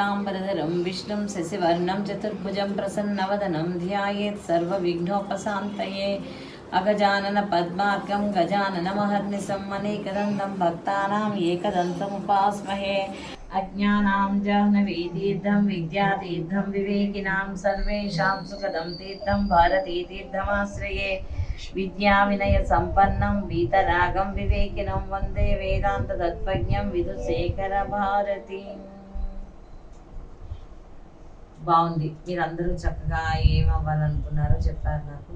शुक्लाम्बरधरं विष्णुं शशिवर्णं, चतुर्भुजं प्रसन्नवदनं, ध्यायेत् सर्वविघ्नोपशान्तये अगजाननपद्मार्कं गजाननमहर्निशम् अनेकदन्तं भक्तानाम् एकदन्तमुपास्महे। अज्ञानां जाह्नवी तीर्थं विद्यातीर्थं, विवेकिनां, सर्वेषां सुखदं तीर्थं, भारतीतीर्थमाश्रये। विद्याविनयसम्पन्नं, वीतरागं, विवेकिनं, वंदे वेदान्ततत्त्वज्ञं विदुशेखरभारतीम् బాగుంది. మీరందరూ చక్కగా ఏమవ్వాలనుకున్నారో చెప్పారు నాకు.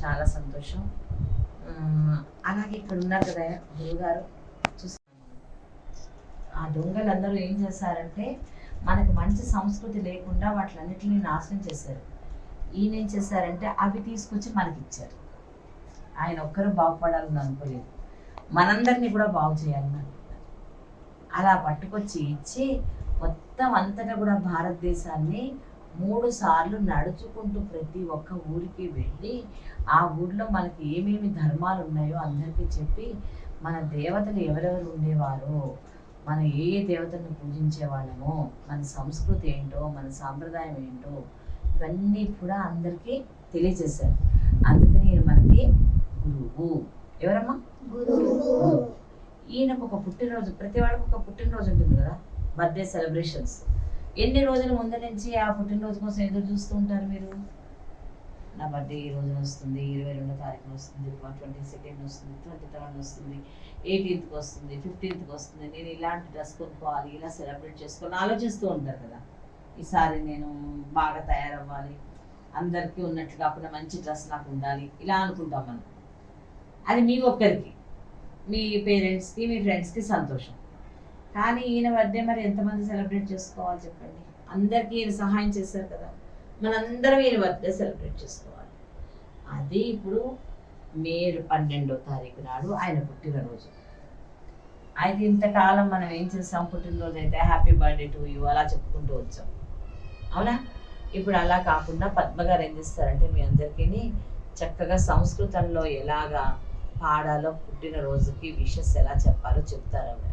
చాలా సంతోషం. అలాగే ఇక్కడ ఉన్నారు కదా గురుగారు. చూసాను ఆ దొంగలందరూ ఏం చేశారంటే మనకు మంచి సంస్కృతి లేకుండా వాటిలన్నిటిని నాశనం చేశారు. ఈయన ఏం చేశారంటే అవి తీసుకొచ్చి మనకి ఇచ్చారు ఆయన ఒక్కరు బాగుపడాలని అనుకోలేదు. మనందరినీ కూడా బాగు చేయాలని అలా పట్టుకొచ్చి ఇచ్చి మొత్తం అంతటా కూడా భారతదేశాన్ని మూడు సార్లు నడుచుకుంటూ ప్రతి ఒక్క ఊరికి వెళ్ళి ఆ ఊర్లో మనకి ఏమేమి ధర్మాలు ఉన్నాయో అందరికీ చెప్పి మన దేవతలు ఎవరెవరు ఉండేవారో మన ఏ ఏ దేవతలను పూజించే వాళ్ళమో మన సంస్కృతి ఏంటో మన సాంప్రదాయం ఏంటో ఇవన్నీ కూడా అందరికీ తెలియజేశారు. అందుకని మనకి గురువు. ఎవరమ్మా? గురువు. ఈయనకు ఒక పుట్టినరోజు ప్రతి వాళ్ళకి ఒక పుట్టినరోజు ఉంటుంది కదా? Birthday celebrations. ఎన్ని రోజుల ముందు నుంచి ఆ పుట్టినరోజు కోసం ఎదురు చూస్తూ ఉంటారు మీరు? నా బర్త్డే ఈ రోజున వస్తుంది ఇరవై రెండో తారీఖున వస్తుంది ట్వంటీ సెకండ్ వస్తుంది ట్వంటీ థర్డ్ వస్తుంది ఎయిటీన్త్కి వస్తుంది ఫిఫ్టీన్త్కి వస్తుంది. నేను ఇలాంటి డ్రెస్ కొనుక్కోవాలి ఇలా సెలబ్రేట్ చేసుకోవాలి ఆలోచిస్తూ ఉంటారు కదా. ఈసారి నేను బాగా తయారవ్వాలి. అందరికీ ఉన్నట్టు కాకుండా మంచి డ్రెస్ నాకు ఉండాలి ఇలా అనుకుంటాం మనం. అది మీ ఒక్కరికి మీ పేరెంట్స్కి మీ ఫ్రెండ్స్కి సంతోషం. కానీ ఈయన బర్త్డే మరి ఎంతమంది సెలబ్రేట్ చేసుకోవాలి చెప్పండి? అందరికీ ఈయన సహాయం చేశారు కదా. మనందరం ఈయన బర్త్డే సెలబ్రేట్ చేసుకోవాలి. అది ఇప్పుడు మే పన్నెండో తారీఖు నాడు ఆయన పుట్టినరోజు. అయితే ఇంతకాలం మనం ఏం చేస్తాం పుట్టినరోజు అయితే హ్యాపీ బర్త్డే టు యూ అలా చెప్పుకుంటూ వచ్చాం. అవునా? ఇప్పుడు అలా కాకుండా పద్మగారు ఏం చేస్తారంటే మీ అందరికీ చక్కగా సంస్కృతంలో ఎలాగా పాడాలో పుట్టినరోజుకి విషెస్ ఎలా చెప్పాలో చెప్తారు ఆవిడ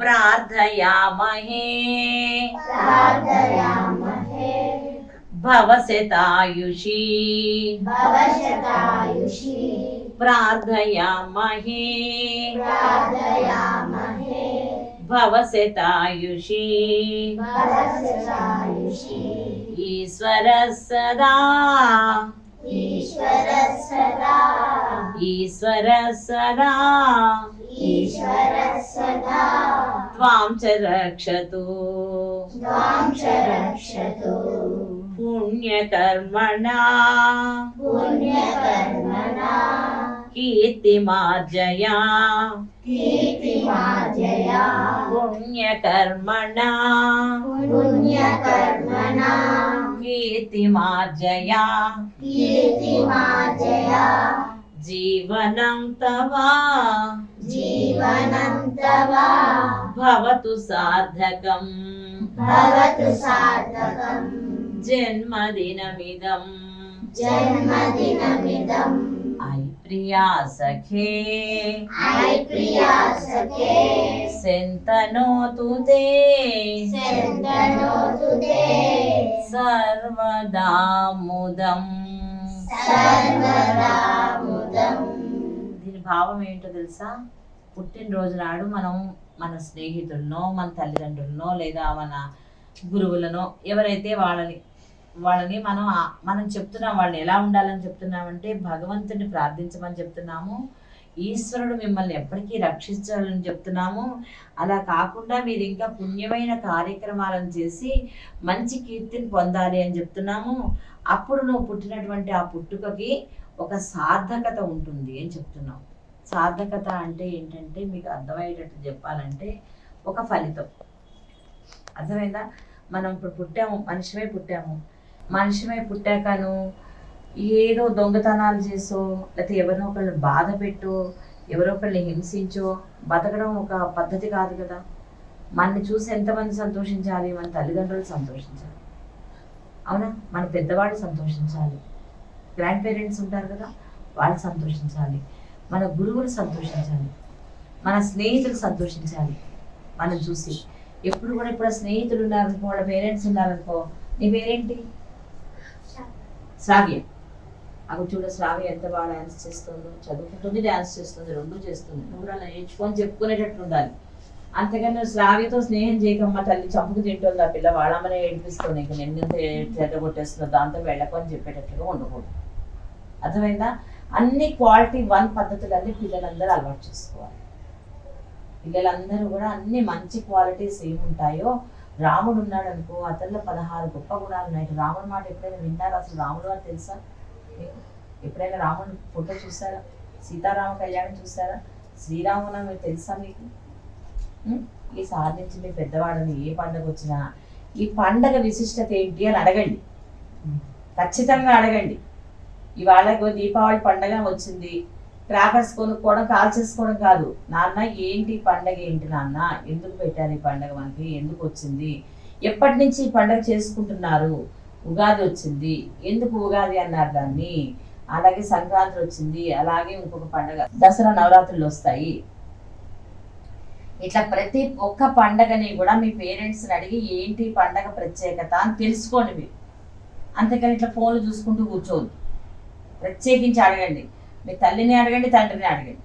प्रार्थयामहे। प्रार्थयामहे। प्रार्थयामहे। प्रार्थयामहे। ईश्वर सदा। ईश्वर सदा। ईश्वर सदा। ईश्वरः सदा त्वां च रक्षतु। च रक्षतु। पुण्यकर्मणा। पुण्यकर्मणा। कीर्तिमार्जया। कीर्तिमार्जया। पुण्यकर्मणा। पुण्यकर्मणा। कीर्तिमार्जया। कीर्तिमार्जया। జీవనం తవా జీవనం తవా భవతు సార్థకం. భవతు సార్థకం. జన్మదినమిదం. జన్మదినమిదం. ఐ ప్రియా సఖే. ఐ ప్రియా సఖే. సెంతనోతు తే సంతనోతు తే సర్వదాముదం సర్వదాముదం దీని భావం ఏంటో తెలుసా? పుట్టినరోజు నాడు మనం మన స్నేహితులనో మన తల్లిదండ్రులనో లేదా మన గురువులనో ఎవరైతే వాళ్ళని వాళ్ళని మనం మనం చెప్తున్నాం వాళ్ళని ఎలా ఉండాలని చెప్తున్నామంటే భగవంతుని ప్రార్థించమని చెప్తున్నాము. ఈశ్వరుడు మిమ్మల్ని ఎప్పటికీ రక్షించాలని చెప్తున్నాము. అలా కాకుండా మీరు ఇంకా పుణ్యమైన కార్యక్రమాలను చేసి మంచి కీర్తిని పొందాలి అని చెప్తున్నాము. అప్పుడు నువ్వు పుట్టినటువంటి ఆ పుట్టుకకి ఒక సార్థకత ఉంటుంది అని చెప్తున్నావు. సార్థకత అంటే ఏంటంటే మీకు అర్థమయ్యేటట్టు చెప్పాలంటే ఒక ఫలితం. అర్థమైందా? మనం ఇప్పుడు పుట్టాము మనిషిమే పుట్టాము. మనిషిమే పుట్టాకను ఏదో దొంగతనాలు చేసో లేకపోతే ఎవరినో ఒకళ్ళు బాధ పెట్టో ఎవరో ఒకళ్ళని హింసించో బతకడం ఒక పద్ధతి కాదు కదా. మనని చూసి ఎంతమంది సంతోషించాలి? మన తల్లిదండ్రులు సంతోషించాలి. అవునా? మన పెద్దవాళ్ళు సంతోషించాలి. గ్రాండ్ పేరెంట్స్ ఉంటారు కదా వాళ్ళు సంతోషించాలి. మన గురువులు సంతోషించాలి. మన స్నేహితులు సంతోషించాలి. మనం చూసి. ఎప్పుడు కూడా ఇప్పుడు స్నేహితులు ఉన్నారనుకో వాళ్ళ పేరెంట్స్ ఉన్నారనుకో నీ పేరేంటి? శ్రావ్య. అక్కడ చూడ శ్రావ్య ఎంత బాగా డాన్స్ చేస్తుందో. చదువుకుంటుంది డాన్స్ చేస్తుంది రెండు చేస్తుంది. నువ్వు అలా నేర్చుకొని చెప్పుకునేటట్టు ఉండాలి. అంతకన్నా శ్రావ్యతో స్నేహం చేయకమ్మా తల్లి చంపుకు తింటుంది ఆ పిల్ల. వాళ్ళమ్మనే ఏడిపిస్తుంది. నీకు నిన్ను చెడ్డగొట్టేస్తున్నావు దాంతో వెళ్ళకు అని చెప్పేటట్లుగా ఉండకూడదు. అర్థమైందా? అన్ని క్వాలిటీ వన్ పద్ధతులన్నీ పిల్లలందరూ అలవాటు చేసుకోవాలి. పిల్లలందరూ కూడా అన్ని మంచి క్వాలిటీస్ ఏముంటాయో రాముడు ఉన్నాడు అనుకో అతనిలో పదహారు గొప్ప గుణాలు ఉన్నాయి. రాముడు మాట ఎప్పుడైనా విన్నారా? అసలు రాముడు అని తెలుసా? ఎప్పుడైనా రాముడు ఫోటో చూసారా? సీతారామ కళ్యాణం చూసారా? శ్రీరామనవమి తెలుసా మీకు? ఉం? ఈసారి నుంచి మీ పెద్దవాడని ఏ పండగ వచ్చినా ఈ పండగ విశిష్టత ఏంటి అని అడగండి. ఖచ్చితంగా అడగండి. ఇవాళ ఇగో దీపావళి పండగ వచ్చింది. క్రాకర్స్ కొనుక్కోవడం కాల్ చేసుకోవడం కాదు. నాన్న ఏంటి ఈ పండగ ఏంటి నాన్న? ఎందుకు పెట్టారు ఈ పండగ మనకి? ఎందుకు వచ్చింది? ఎప్పటి నుంచి ఈ పండగ చేసుకుంటున్నారు? ఉగాది వచ్చింది. ఎందుకు ఉగాది అన్నారు దాన్ని? అలాగే సంక్రాంతి వచ్చింది. అలాగే ఇంకొక పండగ. దసరా నవరాత్రులు వస్తాయి. ఇట్లా ప్రతి ఒక్క పండగని కూడా మీ పేరెంట్స్ని అడిగి ఏంటి పండగ ప్రత్యేకత అని తెలుసుకోండి మీరు. అంతేకాని ఇట్లా ఫోన్లు చూసుకుంటూ కూర్చోవద్దు. ప్రత్యేకించి అడగండి. మీ తల్లిని అడగండి తండ్రిని అడగండి.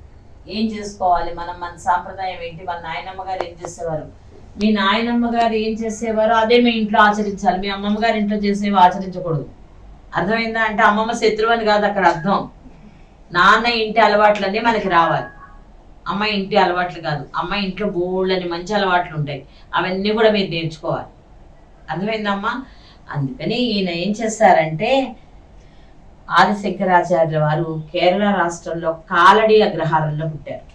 ఏం చేసుకోవాలి? మనం మన సాంప్రదాయం ఏంటి? మన నాయనమ్మ గారు ఏం చేసేవారు? మీ నాయనమ్మ గారు ఏం చేసేవారు అదే మీ ఇంట్లో ఆచరించాలి. మీ అమ్మమ్మ గారి ఇంట్లో చేసేవి ఆచరించకూడదు. అర్థమైందా? అంటే అమ్మమ్మ శత్రువు అని కాదు అక్కడ అర్థం. నాన్న ఇంటి అలవాట్లన్నీ మనకి రావాలి. అమ్మ ఇంటి అలవాట్లు కాదు. అమ్మ ఇంట్లో బోళ్ళని మంచి అలవాట్లు ఉంటాయి. అవన్నీ కూడా మీరు నేర్చుకోవాలి. అర్థమైందమ్మా? అందుకని ఈయన ఏం చేస్తారంటే ఆదిశంకరాచార్య వారు కేరళ రాష్ట్రంలో కాలడి అగ్రహారంలో పుట్టారు.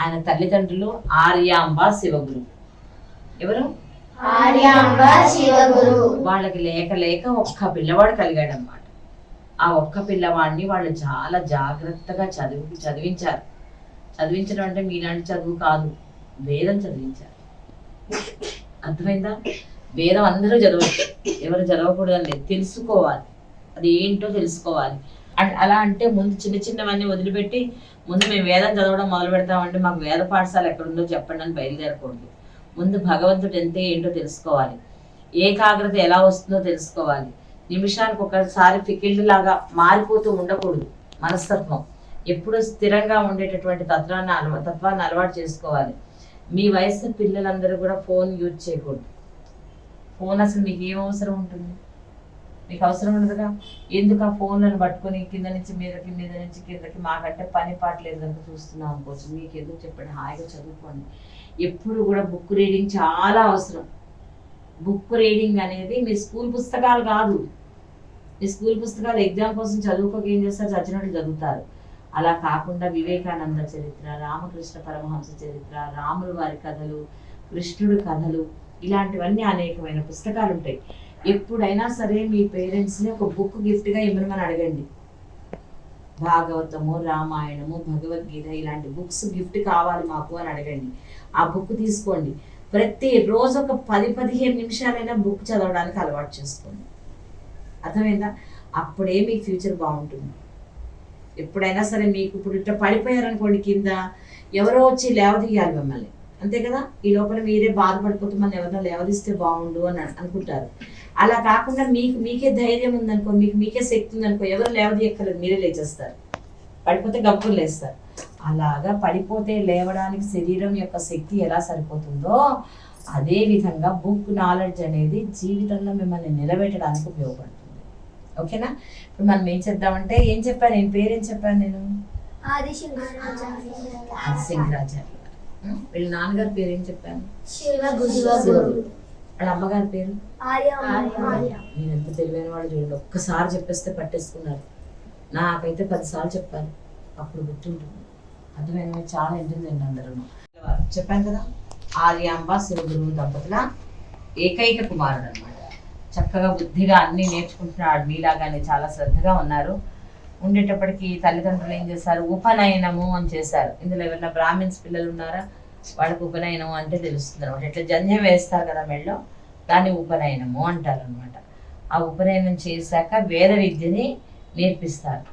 ఆయన తల్లిదండ్రులు ఆర్యాంబ శివగురు. ఎవరు? ఆర్యాంబ శివగురు. వాళ్ళకి లేక లేక ఒక్క పిల్లవాడు కలిగాడు అన్నమాట ఆ ఒక్క పిల్లవాడిని వాళ్ళు చాలా జాగ్రత్తగా చదువు చదివించారు. చదివించడం అంటే మీలాంటి చదువు కాదు వేదం చదివించారు. అర్థమైందా? వేదం అందరూ చదవచ్చు ఎవరు చదవకూడదని లేదు. తెలుసుకోవాలి. అది ఏంటో తెలుసుకోవాలి. అండ్ అలా అంటే ముందు చిన్న చిన్నవన్నీ వదిలిపెట్టి ముందు మేము వేదం చదవడం మొదలు పెడతామంటే మాకు వేద పాఠశాల ఎక్కడుందో చెప్పండి అని బయలుదేరకూడదు. ముందు భగవంతుడు ఎంత ఏంటో తెలుసుకోవాలి. ఏకాగ్రత ఎలా వస్తుందో తెలుసుకోవాలి. నిమిషానికి ఒకసారి ఫికిల్డ్ లాగా మారిపోతూ ఉండకూడదు. మనస్తత్వం. ఎప్పుడు స్థిరంగా ఉండేటటువంటి తత్వాన్ని అలవా తత్వాన్ని అలవాటు చేసుకోవాలి. మీ వయసు పిల్లలందరూ కూడా ఫోన్ యూజ్ చేయకూడదు. ఫోన్ అసలు మీకు ఏం అవసరం ఉంటుంది? మీకు అవసరం ఉండదుగా ఎందుకు ఆ ఫోన్లను పట్టుకొని కింద నుంచి మీదకి మీద నుంచి కిందకి మాకంటే పని పాట లేదు కనుక చూస్తున్నాం అనుకోవచ్చు. మీకు ఎందుకు చెప్పండి? హాయిగా చదువుకోండి. ఎప్పుడు కూడా బుక్ రీడింగ్ చాలా అవసరం. బుక్ రీడింగ్ అనేది మీ స్కూల్ పుస్తకాలు కాదు. మీ స్కూల్ పుస్తకాలు ఎగ్జామ్ కోసం చదువుకోక ఏం చేస్తారు? చచ్చినట్లు చదువుతారు. అలా కాకుండా వివేకానంద చరిత్ర రామకృష్ణ పరమహంస చరిత్ర రాములు వారి కథలు కృష్ణుడు కథలు ఇలాంటివన్నీ అనేకమైన పుస్తకాలు ఉంటాయి. ఎప్పుడైనా సరే మీ పేరెంట్స్ని ఒక బుక్ గిఫ్ట్గా ఇవ్వమని అడగండి. భాగవతము రామాయణము భగవద్గీత ఇలాంటి బుక్స్ గిఫ్ట్ కావాలి మాకు అని అడగండి. ఆ బుక్ తీసుకోండి. ప్రతి రోజు ఒక పది పదిహేను నిమిషాలైనా బుక్ చదవడానికి అలవాటు చేసుకోండి అర్థమైందా? అప్పుడే మీకు ఫ్యూచర్ బాగుంటుంది. ఎప్పుడైనా సరే మీకు ఇప్పుడు ఇట్లా పడిపోయారనుకోండి కింద ఎవరో వచ్చి లేవదీయాలి మిమ్మల్ని. అంతే కదా? ఈ లోపల మీరే బాధపడిపోతే మనం ఎవరైనా లేవదీస్తే బాగుండు అని అనుకుంటారు. అలా కాకుండా మీకు మీకే ధైర్యం ఉందనుకో మీకు మీకే శక్తి ఉందనుకో ఎవరు లేవదీయక్కర్లేదు మీరే లేచేస్తారు. పడిపోతే గప్పులు లేస్తారు. అలాగా పడిపోతే లేవడానికి శరీరం యొక్క శక్తి ఎలా సరిపోతుందో అదే విధంగా బుక్ నాలెడ్జ్ అనేది జీవితంలో మిమ్మల్ని నిలబెట్టడానికి ఉపయోగపడుతుంది. ఓకేనా? ఇప్పుడు మనం ఏం చేద్దామంటే ఏం చెప్పాను నేను పేరేం చెప్పాను నేను? శంకరాచార్య ఉం? వీళ్ళ నాన్నగారి పేరు ఏం చెప్పాను? వాళ్ళ అమ్మగారి పేరు? మీరు ఎంత తెలివైన వాళ్ళు చూడండి ఒక్కసారి చెప్పేస్తే పట్టేసుకున్నారు. నాకైతే పదిసార్లు చెప్పాను అప్పుడు గుర్తుంటుంది. అర్థమైన చాలా ఇంటెలిజెంట్ అందరూ చెప్పాను కదా ఆర్యాంబ గురువు దంపతుల ఏకైక కుమారుడు అనమాట చక్కగా బుద్ధిగా అన్నీ నేర్చుకుంటున్నాడు. మీలాగానే చాలా శ్రద్ధగా ఉన్నారు. ఉండేటప్పటికి తల్లిదండ్రులు ఏం చేశారు? ఉపనయనము అని చేశారు. ఇందులో ఎవరైనా బ్రాహ్మిన్స్ పిల్లలు ఉన్నారా? వాళ్ళకు ఉపనయనము అంటే తెలుస్తుంది అనమాట ఇట్లా జంధ్యం వేస్తారు కదా మెళ్ళో దాన్ని ఉపనయనము అంటారు అనమాట ఆ ఉపనయనం చేశాక వేద విద్యని నేర్పిస్తారు.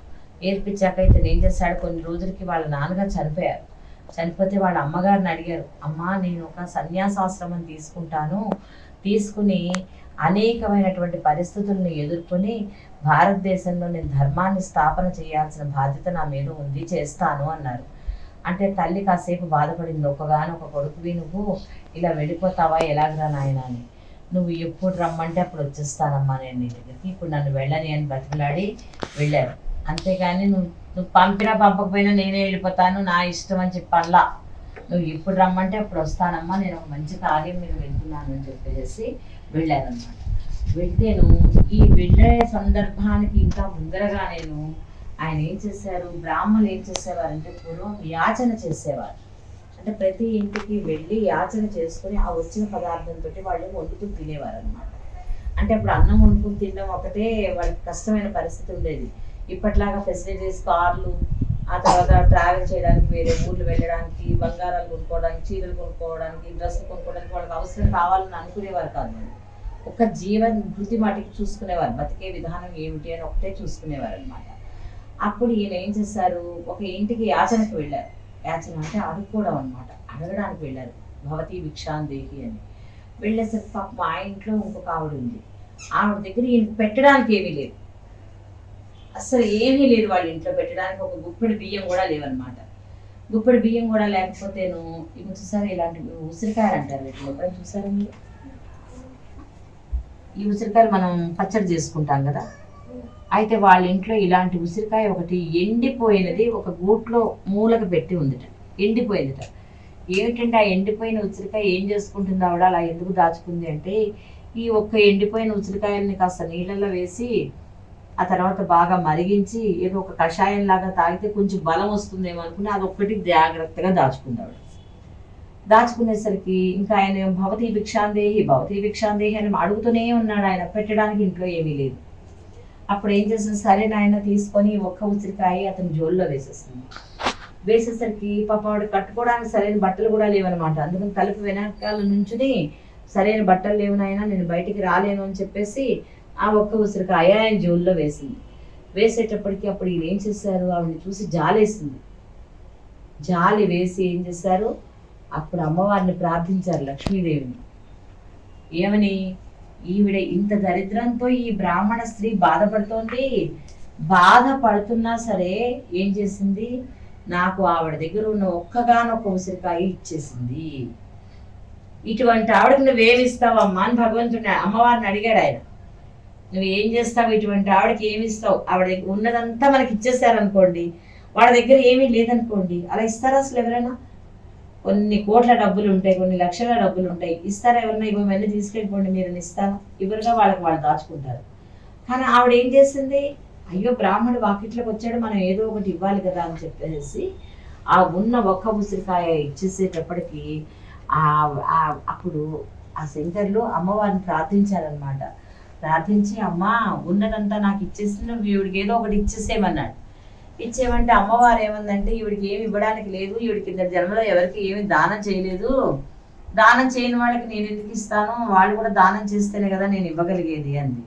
ఏర్పించాక ఇతను ఏం చేశాడు. కొన్ని రోజులకి వాళ్ళ నాన్నగారు చనిపోయారు. చనిపోతే వాళ్ళ అమ్మగారిని అడిగారు అమ్మా నేను ఒక సన్యాసాశ్రమం తీసుకుంటాను. తీసుకుని అనేకమైనటువంటి పరిస్థితులను ఎదుర్కొని భారతదేశంలో నేను ధర్మాన్ని స్థాపన చేయాల్సిన బాధ్యత నా మీద ఉంది చేస్తాను అన్నారు. అంటే తల్లి కాసేపు బాధపడింది ఒకగానొక కొడుకువి నువ్వు ఇలా వెళ్ళిపోతావా? ఎలాగరా నాయన అని. నువ్వు ఎప్పుడు రమ్మంటే అప్పుడు వచ్చేస్తానమ్మా నేను నీ దగ్గరికి. ఇప్పుడు నన్ను వెళ్ళని అని బతికిలాడి వెళ్ళారు. అంతేగాని నువ్వు నువ్వు పంపినా పంపకపోయినా నేనే వెళ్ళిపోతాను నా ఇష్టం అని చెప్పి నువ్వు ఇప్పుడు రమ్మంటే అప్పుడు వస్తానమ్మా నేను ఒక మంచి కార్యం నేను వెళ్తున్నాను అని చెప్పేసి వెళ్ళానమాట వెళ్తేను ఈ వెళ్ళే సందర్భానికి ఇంకా ముందరగా నేను ఆయన ఏం చేశారు బ్రాహ్మణులు ఏం చేసేవారంటే పూర్వం యాచన చేసేవారు. అంటే ప్రతి ఇంటికి వెళ్ళి యాచన చేసుకుని ఆ వచ్చిన పదార్థంతో వాళ్ళు వండుకుని తినేవారు అనమాట అంటే అప్పుడు అన్నం వండుకుని తినడం ఒకటే వాళ్ళకి కష్టమైన పరిస్థితి ఉండేది. ఇప్పట్లాగా ఫెసిలిటీస్ కార్లు ఆ తర్వాత ట్రావెల్ చేయడానికి వేరే ఊర్లు వెళ్ళడానికి బంగారాలు కొనుక్కోవడానికి చీరలు కొనుక్కోవడానికి డ్రెస్సులు కొనుక్కోవడానికి వాళ్ళకి అవసరం కావాలని అనుకునేవారు కాదు ఒక జీవన్ వృత్తి మాటికి చూసుకునేవారు. బతికే విధానం ఏమిటి అని ఒకటే చూసుకునేవారు అనమాట అప్పుడు ఈయన ఏం చేశారు? ఒక ఇంటికి యాచనకు వెళ్ళారు. యాచన అంటే అడుక్కోవడం అనమాట అడగడానికి వెళ్ళారు. భవతి భిక్షాందేహి అని. వెళ్ళేసరికి పాప మా ఇంట్లో ఇంకొక ఆవిడ ఉంది. ఆవిడ దగ్గర ఈయన పెట్టడానికి ఏమీ లేదు. అసలు ఏమీ లేదు వాళ్ళ ఇంట్లో పెట్టడానికి ఒక గుప్పెడు బియ్యం కూడా లేవన్నమాట. గుప్పెడు బియ్యం కూడా లేకపోతేను ఇవి చూసారు ఇలాంటి ఉసిరికాయలు అంటారు వీటిని ఎప్పుడైనా చూసారా ఈ ఉసిరికాయలు మనం పచ్చడి చేసుకుంటాం కదా. అయితే వాళ్ళ ఇంట్లో ఇలాంటి ఉసిరికాయ ఒకటి ఎండిపోయినది ఒక గూట్లో మూలకు పెట్టి ఉందిట. ఎండిపోయిందిట ఏమిటంటే ఆ ఎండిపోయిన ఉసిరికాయ ఏం చేసుకుంటుంది ఆవిడ? అలా ఎందుకు దాచుకుంది అంటే ఈ ఒక్క ఎండిపోయిన ఉసిరికాయల్ని కాస్త నీళ్ళల్లో వేసి ఆ తర్వాత బాగా మరిగించి ఏదో ఒక కషాయం లాగా తాగితే కొంచెం బలం వస్తుందేమో అనుకుని అది ఒక్కటి జాగ్రత్తగా దాచుకున్నాడు. దాచుకునేసరికి ఇంకా ఆయన భవతి భిక్షాందేహి భవతి భిక్షాందేహి అని అడుగుతూనే ఉన్నాడు ఆయన. పెట్టడానికి ఇంట్లో ఏమీ లేదు. అప్పుడు ఏం చేసింది సరే నాయన తీసుకొని ఒక్క ఉసిరికాయ అతని జోల్లో వేసేస్తుంది వేసేసరికి పాప వాడు కట్టుకోవడానికి సరైన బట్టలు కూడా లేవనమాట అందుకని తలుపు వెనకాల నుంచుని సరైన బట్టలు లేవు నాయన నేను బయటికి రాలేను అని చెప్పేసి ఆ ఒక్క ఉసిరికాయ ఆయన జోల్లో వేసింది. వేసేటప్పటికి అప్పుడు ఈయన ఏం చేశారు? ఆవిడని చూసి జాలేసింది. జాలి వేసి ఏం చేశారు? అప్పుడు అమ్మవారిని ప్రార్థించారు లక్ష్మీదేవిని. ఏమని? ఈవిడ ఇంత దరిద్రంతో ఈ బ్రాహ్మణ స్త్రీ బాధపడుతోంది. బాధపడుతున్నా సరే ఏం చేసింది? నాకు ఆవిడ దగ్గర ఉన్న ఒక్కగానొక్క ఉసిరికాయ ఇచ్చేసింది. ఇటువంటి ఆవిడకి నువ్వేమిస్తావమ్మా అని భగవంతుని అమ్మవారిని అడిగాడు ఆయన. నువ్వు ఏం చేస్తావు ఇటువంటి ఆవిడకి ఏమి ఇస్తావు? ఆవిడ దగ్గర ఉన్నదంతా మనకి ఇచ్చేసారనుకోండి వాళ్ళ దగ్గర ఏమీ లేదనుకోండి అలా ఇస్తారా అసలు ఎవరైనా? కొన్ని కోట్ల డబ్బులు ఉంటాయి కొన్ని లక్షల డబ్బులు ఉంటాయి. ఇస్తారా ఎవరన్నా ఇవ్వ వెళ్ళి తీసుకెళ్ళిపోండి మీరు ఇస్తాను ఇవ్వరుగా వాళ్ళకి వాళ్ళు దాచుకుంటారు. కానీ ఆవిడ ఏం చేసింది? అయ్యో బ్రాహ్మణుడు వాకిట్లోకి వచ్చాడు మనం ఏదో ఒకటి ఇవ్వాలి కదా అని చెప్పేసి ఆ ఉన్న ఒక్క ఉసిరికాయ ఇచ్చేసేటప్పటికి అప్పుడు ఆ శంకర్లు అమ్మవారిని ప్రార్థించారనమాట ప్రార్థించి అమ్మా ఉన్నదంతా నాకు ఇచ్చేసి నువ్వు ఈవిడికి ఏదో ఒకటి ఇచ్చేసేమన్నాడు ఇచ్చేమంటే అమ్మవారు ఏమందంటే ఈవిడికి ఏమి ఇవ్వడానికి లేదు ఈవిడికి కింద జన్మలో ఎవరికి ఏమి దానం చేయలేదు. దానం చేయని వాళ్ళకి నేను ఎందుకు ఇస్తాను? వాళ్ళు కూడా దానం చేస్తేనే కదా నేను ఇవ్వగలిగేది అంది.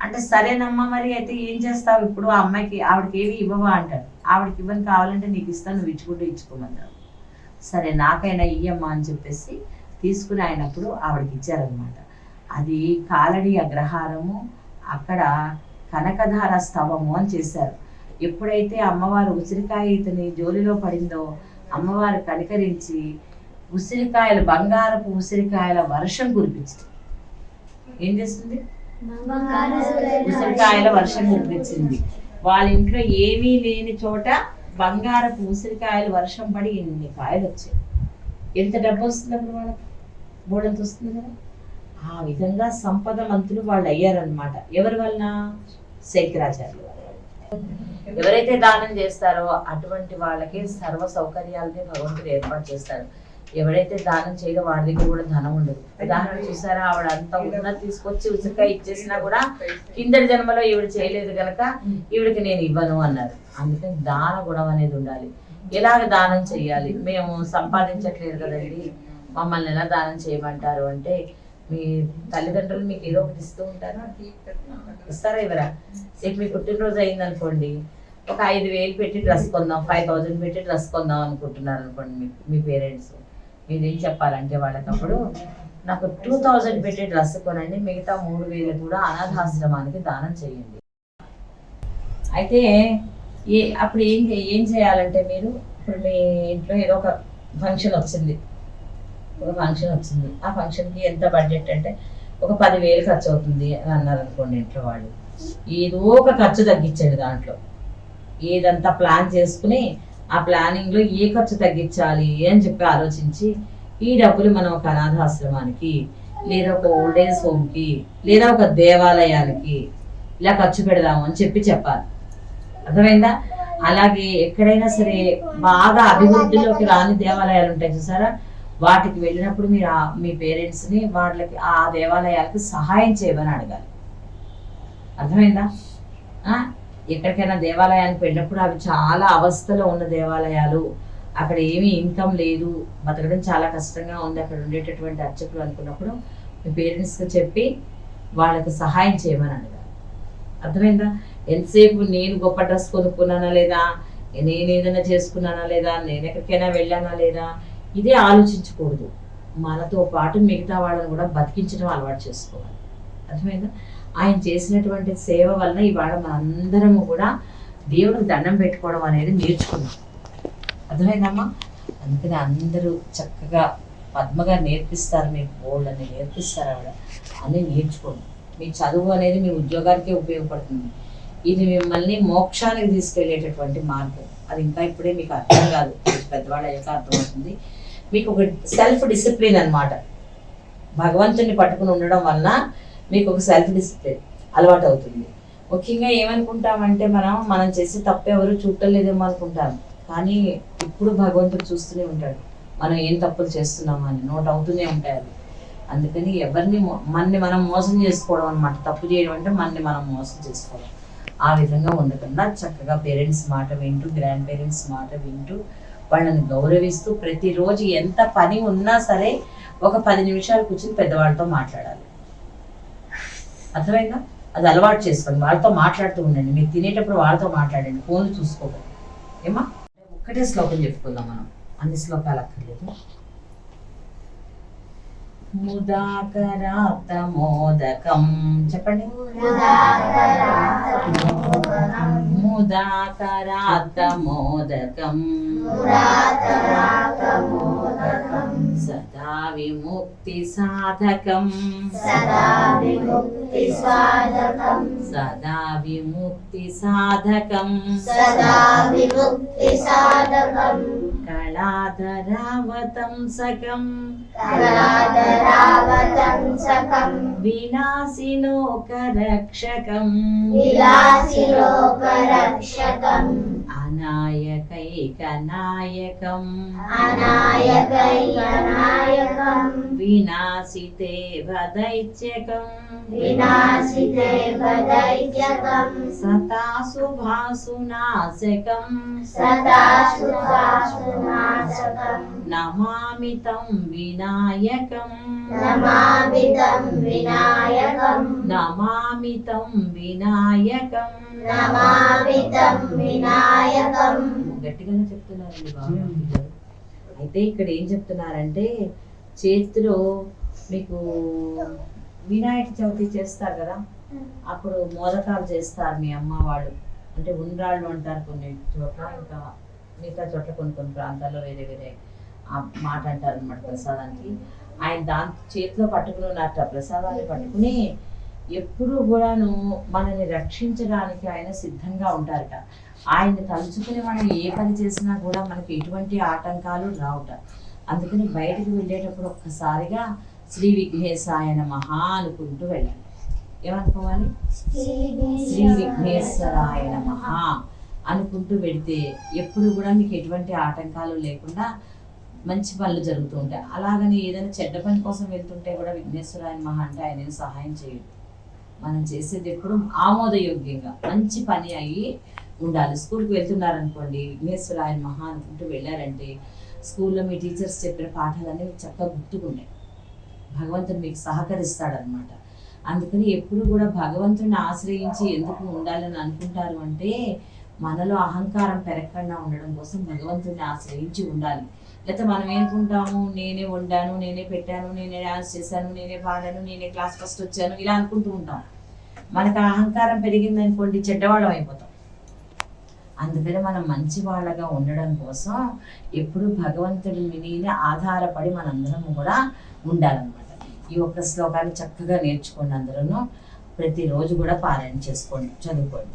అంటే సరేనమ్మా మరి అయితే ఏం చేస్తావు? ఇప్పుడు ఆ అమ్మాయికి ఆవిడకి ఏమి ఇవ్వవా? అంటాడు. ఆవిడకి ఇవ్వని కావాలంటే నీకు ఇస్తాను నువ్వు ఇచ్చుకుంటూ ఇచ్చుకోమన్నాడు సరే నాకైనా ఇయ్యమ్మా అని చెప్పేసి తీసుకుని ఆయనప్పుడు ఆవిడకి ఇచ్చారనమాట అది కాలడి అగ్రహారము అక్కడ కనకధార స్తవము అని చేశారు. ఎప్పుడైతే అమ్మవారు ఉసిరికాయ ఇతని జోలిలో పడిందో అమ్మవారు కనికరించి ఉసిరికాయలు బంగారపు ఉసిరికాయల వర్షం కురిపించింది. ఏం చేస్తుంది? ఉసిరికాయల వర్షం కురిపించింది. వాళ్ళ ఇంట్లో ఏమీ లేని చోట బంగారపు ఉసిరికాయలు వర్షం పడి ఎన్ని కాయలు వచ్చాయి. ఎంత డబ్బు వస్తుంది అప్పుడు వాళ్ళకి? బోడంత వస్తుంది కదా. ఆ విధంగా సంపద మంతులు వాళ్ళు అయ్యారనమాట ఎవరి వలన? శంకరాచార్యులు ఎవరైతే దానం చేస్తారో అటువంటి వాళ్ళకి సర్వ సౌకర్యాలని భగవంతుడు ఏర్పాటు చేస్తారు ఎవడైతే దానం చేయడం వాడి దగ్గర కూడా ధనం ఉండదు. ఉదాహరణ చూసారా? ఆవిడ అంత ఉన్న తీసుకొచ్చి ఉసిరికాయ ఇచ్చేసినా కూడా కిందటి జన్మలో ఈవిడ చేయలేదు కనుక ఈవిడికి నేను ఇవ్వను అన్నారు. అందుకని దాన గుణం అనేది ఉండాలి. ఎలాగ దానం చేయాలి? మేము సంపాదించట్లేదు కదండి. మమ్మల్ని ఎలా దానం చేయమంటారు అంటే మీ తల్లిదండ్రులు మీకు ఏదో ఒకటి ఇస్తూ ఉంటారా ఇస్తారా ఇవరా రేపు మీ పుట్టినరోజు అయింది అనుకోండి ఒక ఐదు వేలు పెట్టి డ్రెస్ కొందాం ఫైవ్ థౌజండ్ పెట్టి డ్రెస్ కొందాం అనుకుంటున్నారు అనుకోండి మీ మీ పేరెంట్స్. మీరేం చెప్పాలంటే వాళ్ళకప్పుడు నాకు టూ థౌజండ్ పెట్టి డ్రెస్ కొనండి మిగతా మూడు వేలు కూడా అనాథాశ్రమానికి దానం చేయండి. అయితే ఏ అప్పుడు ఏం ఏం చేయాలంటే మీరు ఇప్పుడు మీ ఇంట్లో ఏదో ఒక ఫంక్షన్ వచ్చింది. ఒక ఫంక్షన్ వచ్చింది. ఆ ఫంక్షన్కి ఎంత బడ్జెట్ అంటే ఒక పదివేలు ఖర్చు అవుతుంది అని అన్నారు అనుకోండి ఇంట్లో వాళ్ళు. ఏదో ఒక ఖర్చు తగ్గించండి దాంట్లో. ఏదంతా ప్లాన్ చేసుకుని ఆ ప్లానింగ్లో ఏ ఖర్చు తగ్గించాలి అని చెప్పి ఆలోచించి ఈ డబ్బులు మనం ఒక అనాథాశ్రమానికి లేదా ఒక ఓల్డ్ ఏజ్ హోమ్కి లేదా ఒక దేవాలయానికి ఇలా ఖర్చు పెడదాము అని చెప్పి చెప్పాలి. అర్థమైందా? అలాగే ఎక్కడైనా సరే బాగా అభివృద్ధిలోకి రాని దేవాలయాలు ఉంటాయి చూసారా? వాటికి వెళ్ళినప్పుడు మీరు ఆ- మీ పేరెంట్స్ని వాళ్ళకి ఆ దేవాలయాలకు సహాయం చేయమని అడగాలి. అర్థమైందా? ఎక్కడికైనా దేవాలయానికి వెళ్ళినప్పుడు అవి చాలా అవస్థలో ఉన్న దేవాలయాలు. అక్కడ ఏమీ ఇన్కమ్ లేదు. బతకడం చాలా కష్టంగా ఉంది. అక్కడ ఉండేటటువంటి అర్చకులు అనుకున్నప్పుడు మీ పేరెంట్స్కి చెప్పి వాళ్ళకి సహాయం చేయమని అడగాలి. అర్థమైందా? ఎంతసేపు నేను గొప్ప డ్రెస్ కొనుక్కున్నానా లేదా? నేను ఏదైనా చేసుకున్నానా లేదా? నేను ఎక్కడికైనా వెళ్ళానా లేదా? ఇదే ఆలోచించకూడదు. మనతో పాటు మిగతా వాళ్ళని కూడా బతికించడం అలవాటు చేసుకోవాలి. అర్థమైందా? ఆయన చేసినటువంటి సేవ వలన ఇవాళ మనందరము కూడా దేవుడికి దండం పెట్టుకోవడం అనేది నేర్చుకున్నాం. అర్థమైందమ్మా? అందుకని అందరూ చక్కగా పద్మగా నేర్పిస్తారు మీకు బోల్డ్ అని నేర్పిస్తారు ఆవిడ. అని నేర్చుకోండి. మీ చదువు అనేది మీ ఉద్యోగానికే ఉపయోగపడుతుంది. ఇది మిమ్మల్ని మోక్షానికి తీసుకెళ్ళేటటువంటి మార్గం. అది ఇంకా ఇప్పుడే మీకు అర్థం కాదు. పెద్దవాళ్ళు అయ్యాక అర్థమవుతుంది. మీకు ఒక సెల్ఫ్ డిసిప్లిన్ అన్నమాట. భగవంతుని పట్టుకుని ఉండడం వలన మీకు ఒక సెల్ఫ్ డిసిప్లిన్ అలవాటు అవుతుంది ముఖ్యంగా ఏమనుకుంటామంటే మనం మనం చేసే తప్పు ఎవరు చూడటం అనుకుంటాం. కానీ ఇప్పుడు భగవంతుడు చూస్తూనే ఉంటాడు. మనం ఏం తప్పులు చేస్తున్నామా అని నోట్ అవుతూనే ఉంటాయి అవి అందుకని ఎవరిని మనని మనం మోసం చేసుకోవడం అనమాట తప్పు చేయడం అంటే మనని మనం మోసం చేసుకోవడం. ఆ విధంగా ఉండకుండా చక్కగా పేరెంట్స్ మాట వింటూ గ్రాండ్ పేరెంట్స్ మాట వింటూ వాళ్ళని గౌరవిస్తూ ప్రతిరోజు ఎంత పని ఉన్నా సరే ఒక పది నిమిషాలు కూర్చుని పెద్దవాళ్ళతో మాట్లాడాలి. అర్థమైందా? అది అలవాటు చేసుకోండి. వాళ్ళతో మాట్లాడుతూ ఉండండి. మీరు తినేటప్పుడు వాళ్ళతో మాట్లాడండి. ఫోన్లు చూసుకోకండి. ఏమా ఒక్కటే శ్లోకం చెప్పుకుందాం మనం. అన్ని శ్లోకాలు అక్కర్లేదు. ముదాకరాత మోదకం చెప్పండి. ముదాకరాతమోదకం. సదా విముక్తి సాధకం సదా విముక్తి సాధకం. సదా విముక్తి సాధకం. సదా విముక్తి సాధకం. కళాధరావతంసకం కళాధరావతంసకం వినాశిలోకరక్షకం విలాసిలోకరక్షకం. అనాయకైకనాయకం. అనాయకైకనాయకం. వినాశితే వదైత్యకం. వినాశితే వదైత్యకం. సతాసుభాసునాశకం సదా నమామితం వినాయకం. నమామితం వినాయకం. నమామితం వినాయకం. నమామితం వినాయకం. గట్టిగానే చెప్తున్నారండి పిల్లలు. అయితే ఇక్కడ ఏం చెప్తున్నారంటే చేతిలో మీకు వినాయక చవితి చేస్తారు కదా? అప్పుడు మోదకాలు చేస్తారు మీ అమ్మ వాళ్ళు. అంటే ఉండ్రాళ్ళు అంటారు కొన్ని చోట్ల ఇంకా మిగతా చోట్ల కొన్ని కొన్ని ప్రాంతాల్లో వేరే వేరే మాట అంటారు అనమాట ప్రసాదానికి. ఆయన దాని చేతిలో పట్టుకుని ఉన్నట్టు ఆ ప్రసాదాన్ని పట్టుకుని ఎప్పుడూ కూడాను మనల్ని రక్షించడానికి ఆయన సిద్ధంగా ఉంటారట. ఆయన్ని తలుచుకుని మనం ఏ పని చేసినా కూడా మనకి ఎటువంటి ఆటంకాలు రావుట. అందుకని బయటికి వెళ్ళేటప్పుడు ఒక్కసారిగా శ్రీ విఘ్నేశాయ మహా అనుకుంటూ వెళ్ళాలి. ఏమనుకోవాలి? శ్రీ విఘ్నేశ్వరాయ నమః. అనుకుంటూ వెడితే ఎప్పుడు కూడా మీకు ఎటువంటి ఆటంకాలు లేకుండా మంచి పనులు జరుగుతూ ఉంటాయి. అలాగని ఏదైనా చెడ్డ పని కోసం వెళ్తుంటే కూడా విఘ్నేశ్వరాయన మహా అంటే ఆయన ఏం సహాయం చేయడు. మనం చేసేది ఎప్పుడు ఆమోదయోగ్యంగా మంచి పని అయ్యి ఉండాలి. స్కూల్కి వెళ్తున్నారనుకోండి విఘ్నేశ్వరాయన మహా అనుకుంటూ వెళ్ళారంటే స్కూల్లో మీ టీచర్స్ చెప్పిన పాఠాలన్నీ మీకు చక్కగా గుర్తుకుంటాయి. భగవంతుడు మీకు సహకరిస్తాడనమాట అందుకని ఎప్పుడు కూడా భగవంతుడిని ఆశ్రయించి ఎందుకు ఉండాలని అనుకుంటారు అంటే మనలో అహంకారం పెరగకుండా ఉండడం కోసం భగవంతుడిని ఆశ్రయించి ఉండాలి. లేకపోతే మనం ఏనుకుంటాము? నేనే వండాను నేనే పెట్టాను నేనే డాన్స్ చేశాను నేనే పాడాను నేనే క్లాస్ ఫస్ట్ వచ్చాను ఇలా అనుకుంటూ ఉంటాం. మనకు ఆ అహంకారం పెరిగింది అనుకోండి చెడ్డవాళ్ళం అయిపోతాం. అందుకని మనం మంచి వాళ్ళగా ఉండడం కోసం ఎప్పుడు భగవంతుడి మీద ఆధారపడి మనందరం కూడా ఉండాలన్నమాట. ఈ ఒక్క శ్లోకాన్ని చక్కగా నేర్చుకోండి అందరూ ప్రతిరోజు కూడా పారాయణ చేసుకోండి చదువుకోండి.